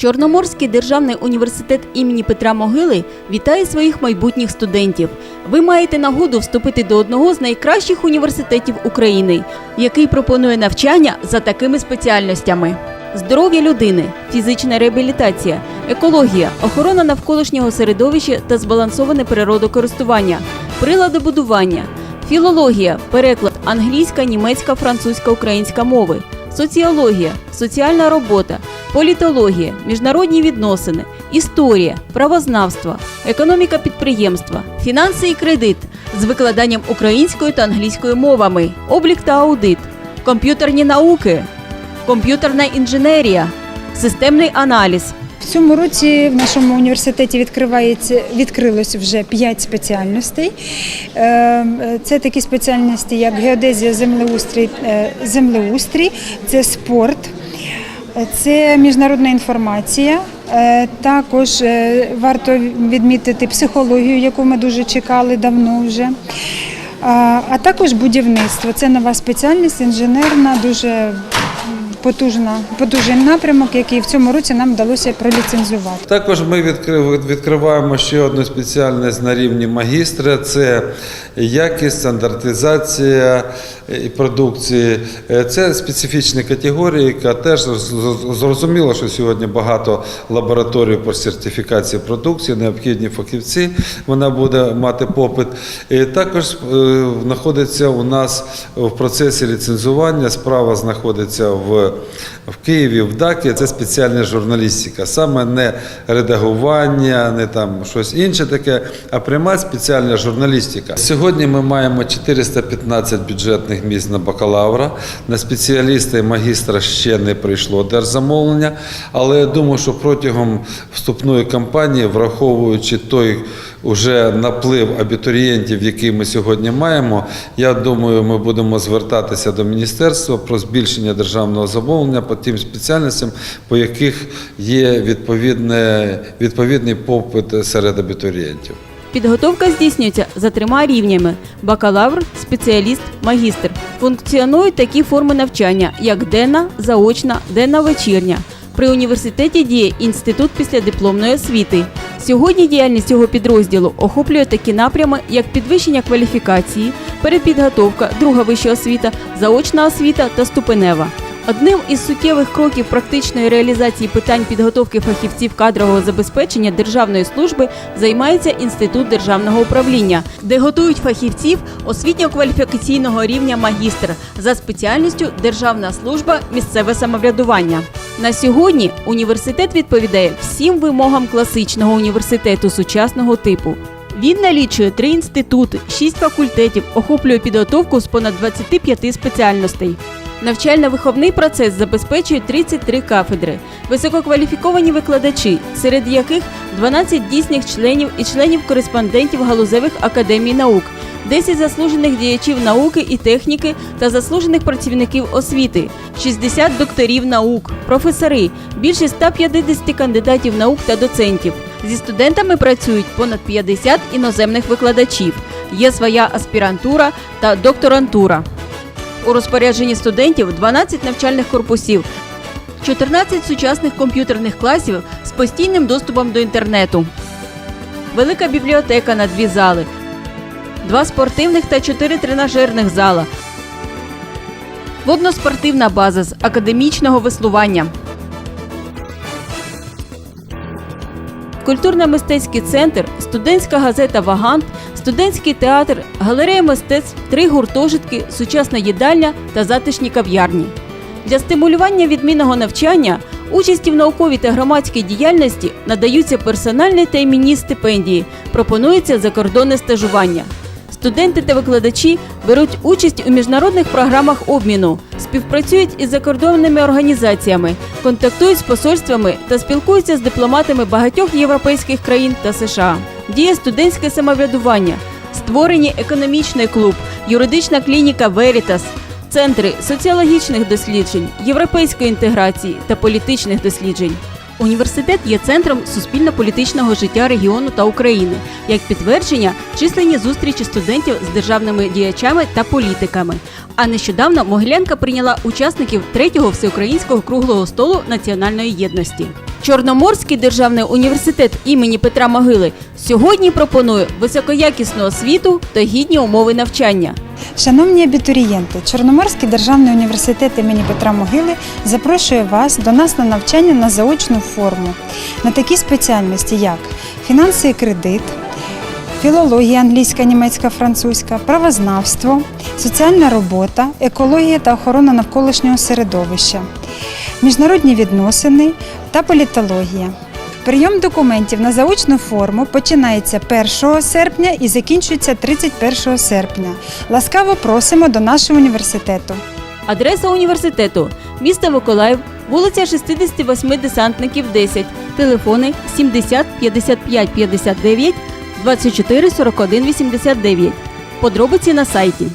Чорноморський державний університет імені Петра Могили вітає своїх майбутніх студентів. Ви маєте нагоду вступити до одного з найкращих університетів України, який пропонує навчання за такими спеціальностями: здоров'я людини, фізична реабілітація, екологія, охорона навколишнього середовища та збалансоване природокористування, приладобудування, філологія, переклад англійська, німецька, французька, українська мови, соціологія, соціальна робота, політологія, міжнародні відносини, історія, правознавство, економіка підприємства, фінанси і кредит з викладанням українською та англійською мовами, облік та аудит, комп'ютерні науки, комп'ютерна інженерія, системний аналіз. В цьому році в нашому університеті відкривається відкрилось вже п'ять спеціальностей. Е, Це такі спеціальності, як геодезія, землеустрій, е, землеустрій, це спорт, це міжнародна інформація. е, Також е, варто відмітити психологію, яку ми дуже чекали давно вже. А також будівництво. Це нова спеціальність, інженерна, дуже потужна, потужний напрямок, який в цьому році нам вдалося проліцензувати. Також ми відкриваємо ще одну спеціальність на рівні магістра: це якість, стандартизація продукції. Е, Це специфічна категорія, яка теж зрозуміло, що сьогодні багато лабораторій по сертифікації продукції, необхідні фахівці. Вона буде мати попит. І також е, знаходиться у нас в процесі ліцензування. Справа знаходиться в, в Києві, в ДАКі. Це спеціальна журналістика, саме не редагування, не там щось інше таке, а пряма спеціальна журналістика. Сьогодні ми маємо 415 бюджетних місць на бакалавра. На спеціаліста і магістра ще не прийшло держзамовлення, але я думаю, що протягом вступної кампанії, враховуючи той уже наплив абітурієнтів, який ми сьогодні маємо, я думаю, ми будемо звертатися до міністерства про збільшення державного замовлення по тим спеціальностям, по яких є відповідний попит серед абітурієнтів. Підготовка здійснюється за трьома рівнями: бакалавр, спеціаліст, магістр. Функціонують такі форми навчання, як денна, заочна, денна вечірня. При університеті діє інститут післядипломної освіти. Сьогодні діяльність цього підрозділу охоплює такі напрями, як підвищення кваліфікації, перепідготовка, друга вища освіта, заочна освіта та ступенева. Одним із суттєвих кроків практичної реалізації питань підготовки фахівців кадрового забезпечення державної служби займається інститут державного управління, де готують фахівців освітньо-кваліфікаційного рівня магістр за спеціальністю Державна служба місцеве самоврядування. На сьогодні університет відповідає всім вимогам класичного університету сучасного типу. Він налічує три інститути, шість факультетів, охоплює підготовку з понад 25 спеціальностей. Навчально-виховний процес забезпечує 33 кафедри, висококваліфіковані викладачі, серед яких 12 дійсних членів і членів-кореспондентів галузевих академій наук, 10 заслужених діячів науки і техніки та заслужених працівників освіти, 60 докторів наук, професори, більше 150 кандидатів наук та доцентів. Зі студентами працюють понад 50 іноземних викладачів. Є своя аспірантура та докторантура. У розпорядженні студентів 12 навчальних корпусів, 14 сучасних комп'ютерних класів з постійним доступом до інтернету, велика бібліотека на дві зали, два спортивних та чотири тренажерних зала, водноспортивна база з академічного веслування. Культурно-мистецький центр, студентська газета Вагант, студентський театр, галерея мистецтв, три гуртожитки, сучасна їдальня та затишні кав'ярні. Для стимулювання відмінного навчання, участі в науковій та громадській діяльності надаються персональні та іменні стипендії, пропонується закордонне стажування. Студенти та викладачі беруть участь у міжнародних програмах обміну, співпрацюють із закордонними організаціями, контактують з посольствами та спілкуються з дипломатами багатьох європейських країн та США. Діє студентське самоврядування, створені економічний клуб, юридична клініка Veritas, центри соціологічних досліджень, європейської інтеграції та політичних досліджень. Університет є центром суспільно-політичного життя регіону та України, як підтвердження численні зустрічі студентів з державними діячами та політиками. А нещодавно Могилянка прийняла учасників третього всеукраїнського круглого столу національної єдності. Чорноморський державний університет імені Петра Могили сьогодні пропонує високоякісну освіту та гідні умови навчання. Шановні абітурієнти, Чорноморський державний університет імені Петра Могили запрошує вас до нас на навчання на заочну форму на такі спеціальності, як фінанси і кредит, філологія англійська, німецька, французька, правознавство, соціальна робота, екологія та охорона навколишнього середовища, міжнародні відносини та політологія. Прийом документів на заочну форму починається 1 серпня і закінчується 31 серпня. Ласкаво просимо до нашого університету. Адреса університету місто Миколаїв, вулиця 68 десантників 10, телефони 70 55 59 24 41 89. Подробиці на сайті.